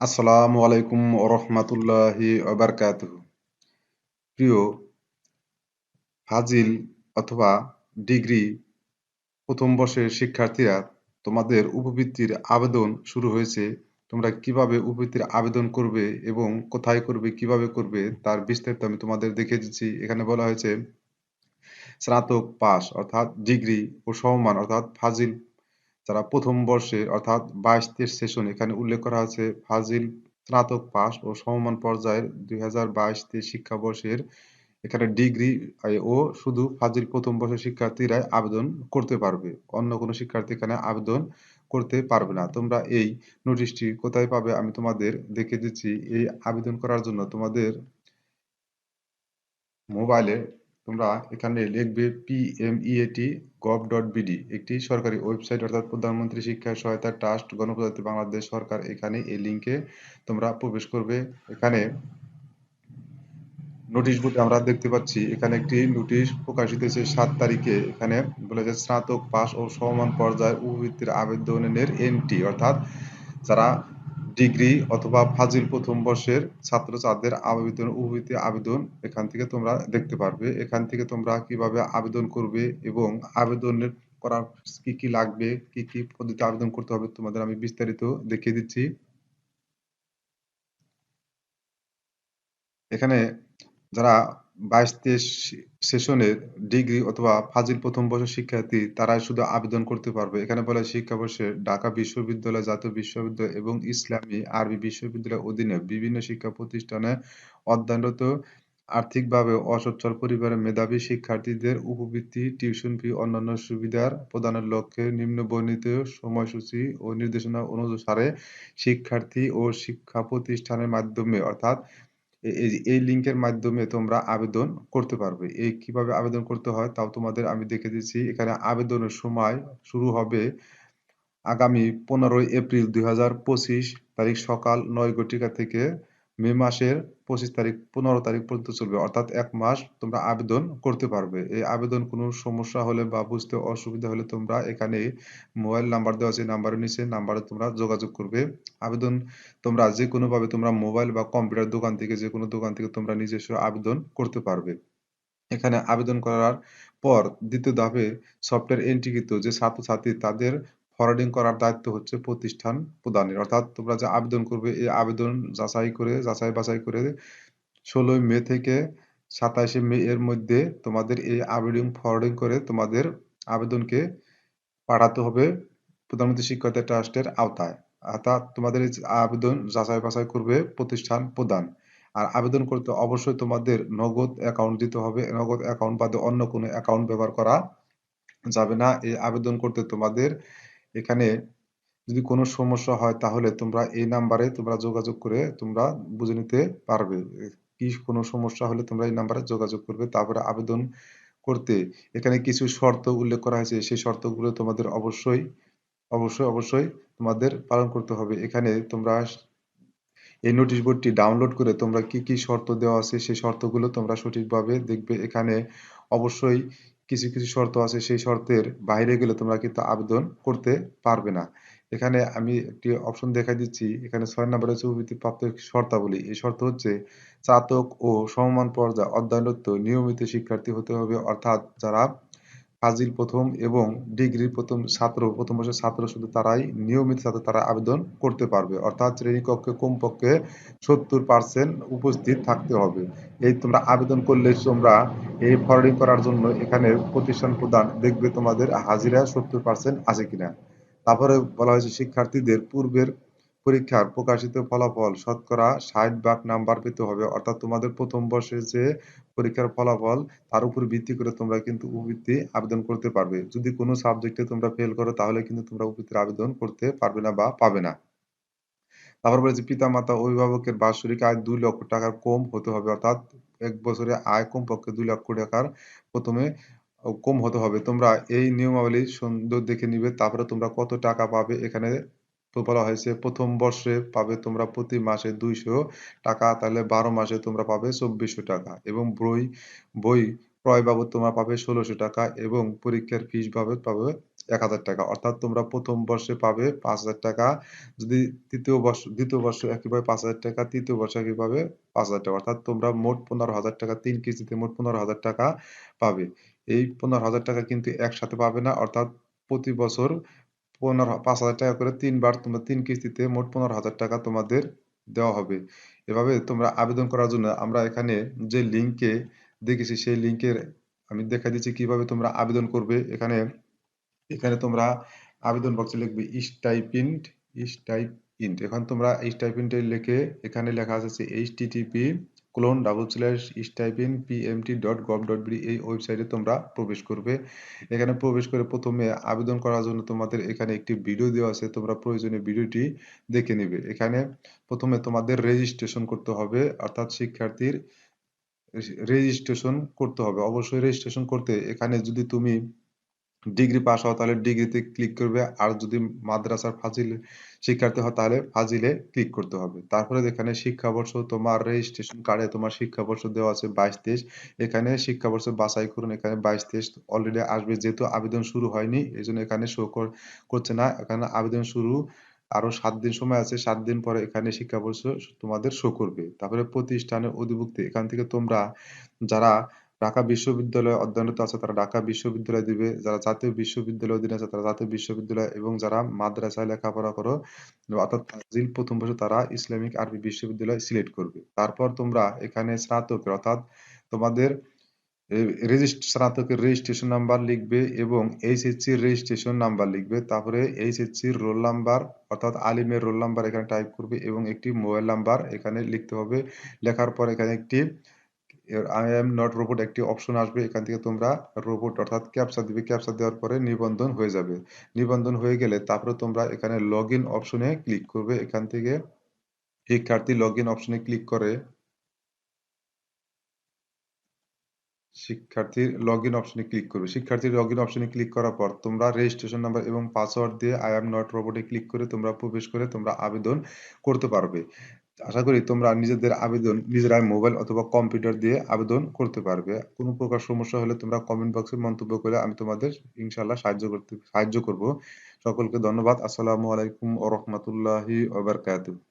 আসসালামু আলাইকুম রহমাতুল্লাহি ওবারকাতুহু প্রিয় ফাজিল অথবা ডিগ্রি প্রথম বর্ষের শিক্ষার্থীরা, তোমাদের উপবৃত্তির আবেদন শুরু হয়েছে। তোমরা কীভাবে উপবৃত্তির আবেদন করবে এবং কোথায় করবে, কীভাবে করবে, তার বিস্তারিত আমি তোমাদের দেখে দিচ্ছি। এখানে বলা হয়েছে স্নাতক পাস অর্থাৎ ডিগ্রি ও সমমান, অর্থাৎ ফাজিল যারা প্রথম বর্ষে, অর্থাৎ বাইশ তেইশ সেশন এখানে উল্লেখ করা আছে, ফাজিল স্নাতক পাস ও সমমান পর্যায়ের দুই হাজার বাইশ তেইশ শিক্ষাবর্ষের এখানে ডিগ্রি ও শুধু ফাজিল প্রথম বর্ষের শিক্ষার্থীরাই আবেদন করতে পারবে। অন্য কোনো শিক্ষার্থী এখানে আবেদন করতে পারবে না। তোমরা এই নোটিশটি কোথায় পাবে আমি তোমাদের দেখে দিচ্ছি। এই আবেদন করার জন্য তোমাদের মোবাইলে তোমরা এখানে লিখবে পিএমইএটি গভ ডট বিডি একটি সরকারি ওয়েবসাইট অর্থাৎ প্রধানমন্ত্রী শিক্ষা সহায়তা ট্রাস্ট গণপ্রজাতন্ত্রী বাংলাদেশ সরকার। এখানে এই লিঙ্কে তোমরা প্রবেশ করবে। এখানে নোটিশ বোর্ডে আমরা দেখতে পাচ্ছি, এখানে একটি নোটিশ প্রকাশিত হয়েছে সাত তারিখে। এখানে বলে যে স্নাতক পাস ও সমান পর্যায়ের উপবৃত্তির আবেদনের এনটি অর্থাৎ যারা ডিগ্রি অথবা ফাজিল প্রথম বর্ষের ছাত্র ছাত্রীদের আবেদন উপবৃত্তি আবেদন, এখান থেকে তোমরা দেখতে পারবে। এখান থেকে তোমরা কীভাবে আবেদন করবে এবং আবেদনের করার কি কি লাগবে, কি কি পদ্ধতি আবেদন করতে হবে তোমাদের আমি বিস্তারিত দেখিয়ে দিচ্ছি। এখানে যারা বাইশ তেইশ সেশনের ডিগ্রি অথবা ফাজিল প্রথম বর্ষের শিক্ষার্থী তারাই শুধু আবেদন করতে পারবে। এখানে বলে শিক্ষাবর্ষে ঢাকা বিশ্ববিদ্যালয়, জাতীয় বিশ্ববিদ্যালয় এবং ইসলামী আরবি বিশ্ববিদ্যালয়ের অধীনে বিভিন্ন শিক্ষা প্রতিষ্ঠানে অধ্যয়নরত, আর্থিকভাবে অসচ্ছল পরিবারের মেধাবী শিক্ষার্থীদের উপবৃত্তি, টিউশন ফি, অন্যান্য সুবিধার প্রদানের লক্ষ্যে নিম্ন বর্ণিত সময়সূচি ও নির্দেশনা অনুসারে শিক্ষার্থী ও শিক্ষা প্রতিষ্ঠানের মাধ্যমে, অর্থাৎ এই লিঙ্কের মাধ্যমে তোমরা আবেদন করতে পারবে। এই কীভাবে আবেদন করতে হয় তাও তোমাদের আমি দেখে দিচ্ছি। এখানে আবেদনের সময় শুরু হবে আগামী পনেরোই এপ্রিল দুই হাজার পঁচিশ তারিখ সকাল নয় ঘটিকা থেকে মে মাসের পঁচিশ তারিখ, পনেরো তারিখ পর্যন্ত চলবে। অর্থাৎ এক মাস তোমরা আবেদন করতে পারবে। এই আবেদন কোনো সমস্যা হলে বা বুঝতে অসুবিধা হলে তোমরা এখানে মোবাইল নাম্বার দেওয়া আছে নাম্বারের নিচে নাম্বারে তোমরা যোগাযোগ করবে। আবেদন তোমরা যে কোনোভাবে তোমরা মোবাইল বা কম্পিউটার দোকান থেকে যে কোনো দোকান থেকে তোমরা নিজস্ব আবেদন করতে পারবে। এখানে আবেদন করার পর দ্বিতীয় ধাপে সফটওয়্যার এন্ট্রিকৃত যে ছাত্রছাত্রী তাদের ফরওয়ার্ডিং করার দায়িত্ব হচ্ছে প্রতিষ্ঠান প্রদানের। অর্থাৎ তোমরা যে আবেদন করবে, এই আবেদন যাচাই করে, যাচাই বাছাই করে ষোলোই মে থেকে সাতাশে মে এর মধ্যে তোমাদের এই আবেদন ফরওয়ার্ডিং করে তোমাদের আবেদনকে পাঠাতে হবে প্রধানমন্ত্রী শিক্ষকতা ট্রাস্টের আওতায়। অর্থাৎ তোমাদের আবেদন যাচাই বাছাই করবে প্রতিষ্ঠান প্রদান। আর আবেদন করতে অবশ্যই তোমাদের নগদ অ্যাকাউন্ট দিতে হবে। নগদ অ্যাকাউন্ট বাদে অন্য কোনো অ্যাকাউন্ট ব্যবহার করা যাবে না। এই আবেদন করতে তোমাদের এখানে যদি কোনো সমস্যা হয় তাহলে তোমরা এই নাম্বারে তোমরা যোগাযোগ করে তোমরা বুঝে নিতে পারবে। কি কোনো সমস্যা হলে তোমরা এই নাম্বারে যোগাযোগ করবে, তারপরে আবেদন করতে। এখানে কিছু শর্ত উল্লেখ করা হয়েছে, সেই শর্তগুলো তোমাদের অবশ্যই অবশ্যই অবশ্যই তোমাদের পালন করতে হবে। এখানে তোমরা এই নোটিশ বোর্ডটি ডাউনলোড করে তোমরা কি কি শর্ত দেওয়া আছে, সেই শর্তগুলো তোমরা সঠিকভাবে দেখবে। এখানে অবশ্যই কিছু কিছু শর্ত আছে, সেই শর্তের বাইরে গেলে তোমরা কিন্তু আবেদন করতে পারবে না। এখানে আমি একটি অপশন দেখা দিচ্ছি। এখানে ছয় নম্বরে হচ্ছে প্রাপ্ত শর্তাবলী। এই শর্ত হচ্ছে চাতক ও সমমান পর্যায়ে অধ্যয়নরত নিয়মিত শিক্ষার্থী হতে হবে। অর্থাৎ যারা ফাজিল প্রথম এবং ডিগ্রির প্রথম ছাত্র, প্রথম বর্ষের ছাত্র শুধু তারাই, নিয়মিত ছাত্র তারা আবেদন করতে পারবে। অর্থাৎ শ্রেণীকক্ষে, কমপক্ষে সত্তর পার্সেন্ট উপস্থিত থাকতে হবে। এই তোমরা আবেদন করলে তোমরা এই ফরওয়ার্ডিং করার জন্য এখানে প্রতিষ্ঠান প্রদান দেখবে তোমাদের হাজিরা সত্তর পার্সেন্ট আছে কিনা। তারপরে বলা হয়েছে শিক্ষার্থীদের পূর্বের পরীক্ষার প্রকাশিত ফলাফল শতকরা ষাট ভাগ নাম্বার পেতে হবে। অর্থাৎ তোমাদের প্রথম বর্ষের যে পরীক্ষার ফলাফল, তার উপর ভিত্তি করে তোমরা কিন্তু উপবৃত্তি আবেদন করতে পারবে। যদি কোনো সাবজেক্টে তোমরা ফেল করো, তাহলে কিন্তু তোমরা উপবৃত্তির আবেদন করতে পারবে না বা পাবে না। তারপর বলেছে পিতা মাতা অভিভাবকের বাৎসরিক আয় দুই লক্ষ টাকার কম হতে হবে। অর্থাৎ এক বছরে আয় কমপক্ষে দুই লক্ষ টাকার প্রথমে কম হতে হবে। তোমরা এই নিয়মাবলী সুন্দর দেখে নিবে। তারপরে তোমরা কত টাকা পাবে এখানে তো বলা হয়েছে প্রথম বর্ষে পাবে তোমরা প্রতি মাসে দুইশো টাকা তাহলে বারো মাসে তোমরা পাবে চব্বিশশো টাকা এবং বই বই ক্রয় বাবদ তোমরা পাবে ষোলোশো টাকা এবং পরীক্ষার ফিস বাবদ পাবে ৳১,০০০ অর্থাৎ তোমরা ১ম বর্ষে পাবে ৳৫,০০০ যদি ৩য় বর্ষ ২য় বর্ষ একইভাবে ৳৫,০০০ ৩য় বর্ষে একইভাবে ৳৫,০০০ অর্থাৎ তোমরা মোট ৳১৫,০০০ ৩ কিস্তিতে মোট ৳১৫,০০০ পাবে। এই ৳১৫,০০০ কিন্তু একসাথে পাবে না অর্থাৎ প্রতি বছর ১৫ ৳৫,০০০ করে ৩ বার তোমরা ৩ কিস্তিতে মোট ৳১৫,০০০ তোমাদের দেওয়া হবে। এভাবে তোমরা আবেদন করার জন্য আমরা এখানে যে লিংকে দেখেছি সেই লিংকের আমি দেখাই দিচ্ছি কীভাবে তোমরা আবেদন করবে। এখানে এখানে তোমরা আবেদন বক্সে লিখবে স্টাইপেন্ড স্টাইপেন্ড এখন তোমরা স্টাইপেন্ড লিখে এখানে লেখা আছে http colon double slash stipend PMT dot gov dot BD এই ওয়েবসাইটে তোমরা প্রবেশ করবে। এখানে প্রবেশ করে প্রথমে আবেদন করার জন্য তোমাদের এখানে একটি ভিডিও দেওয়া আছে, তোমরা প্রয়োজনীয় ভিডিওটি দেখে নেবে। এখানে প্রথমে তোমাদের রেজিস্ট্রেশন করতে হবে, অর্থাৎ শিক্ষার্থীর রেজিস্ট্রেশন করতে হবে। অবশ্যই রেজিস্ট্রেশন করতে এখানে যদি তুমি ডিগ্রি পাস হও, তাহলে ডিগ্রিতে ক্লিক করবে। আর যদি মাদ্রাসার ফাজিল শিক্ষার্থী হও, তাহলে ফাজিলে ক্লিক করতে হবে। তারপরে এখানে শিক্ষাবর্ষ তোমার রেজিস্ট্রেশন কার্ডে তোমার শিক্ষাবর্ষ দেওয়া আছে বাইশ তেইশ, এখানে শিক্ষাবর্ষ বাছাই করুন। এখানে বাইশ তেইশ অলরেডি আসবে, যেহেতু আবেদন শুরু হয়নি এই জন্য এখানে শো করছে না। এখানে আবেদন শুরু আরও সাত দিন সময় আছে, সাত দিন পরে এখানে শিক্ষাবর্ষ তোমাদের শো করবে। তারপরে প্রতিষ্ঠানের অধিভুক্তি, এখান থেকে তোমরা যারা ঢাকা বিশ্ববিদ্যালয়ে অধ্যয়নরত আছে, তারা ঢাকা বিশ্ববিদ্যালয় দিবে। যারা জাতীয় বিশ্ববিদ্যালয় অধীনে আছে, তারা জাতীয় বিশ্ববিদ্যালয় এবং যারা মাদ্রাসায় লেখাপড়া করো, অর্থাৎ ফাজিল প্রথম বর্ষে তারা ইসলামিক আরবি বিশ্ববিদ্যালয় সিলেক্ট করবে। তারপর তোমরা এখানে স্নাতকের, অর্থাৎ তোমাদের স্নাতকের রেজিস্ট্রেশন নাম্বার লিখবে এবং এইচএসসি রেজিস্ট্রেশন নাম্বার লিখবে। তারপরে এইচএসসির রোল নাম্বার, অর্থাৎ আলিমের রোল নাম্বার এখানে টাইপ করবে এবং একটি মোবাইল নাম্বার এখানে লিখতে হবে। লেখার পর এখানে একটি আই এম নট রোবট একটি অপশন আসবে, এখান থেকে তোমরা রোবট অর্থাৎ ক্যাপচা দিবে। ক্যাপচা দেওয়ার পরে নিবন্ধন হয়ে যাবে। নিবন্ধন হয়ে গেলে তারপরে তোমরা এখানে লগ ইন অপশনে ক্লিক করবে। এখান থেকে শিক্ষার্থী লগ ইন অপশনে ক্লিক করে। শিক্ষার্থীর লগ ইন অপশনে ক্লিক করবে। শিক্ষার্থীর লগ ইন অপশনে ক্লিক করার পর তোমরা রেজিস্ট্রেশন নাম্বার এবং পাসওয়ার্ড দিয়ে আই এম নট রোবটে ক্লিক করে তোমরা প্রবেশ করে তোমরা আবেদন করতে পারবে। আশা করি তোমরা নিজেদের আবেদন নিজেরাই মোবাইল অথবা কম্পিউটার দিয়ে আবেদন করতে পারবে। কোনো প্রকার সমস্যা হলে তোমরা কমেন্ট বক্সে মন্তব্য করে আমি তোমাদের ইনশাল্লাহ সাহায্য করতে সাহায্য করব। সকলকে ধন্যবাদ। আসসালামু আলাইকুম ওয়া রাহমাতুল্লাহি ওয়া বারাকাতুহু।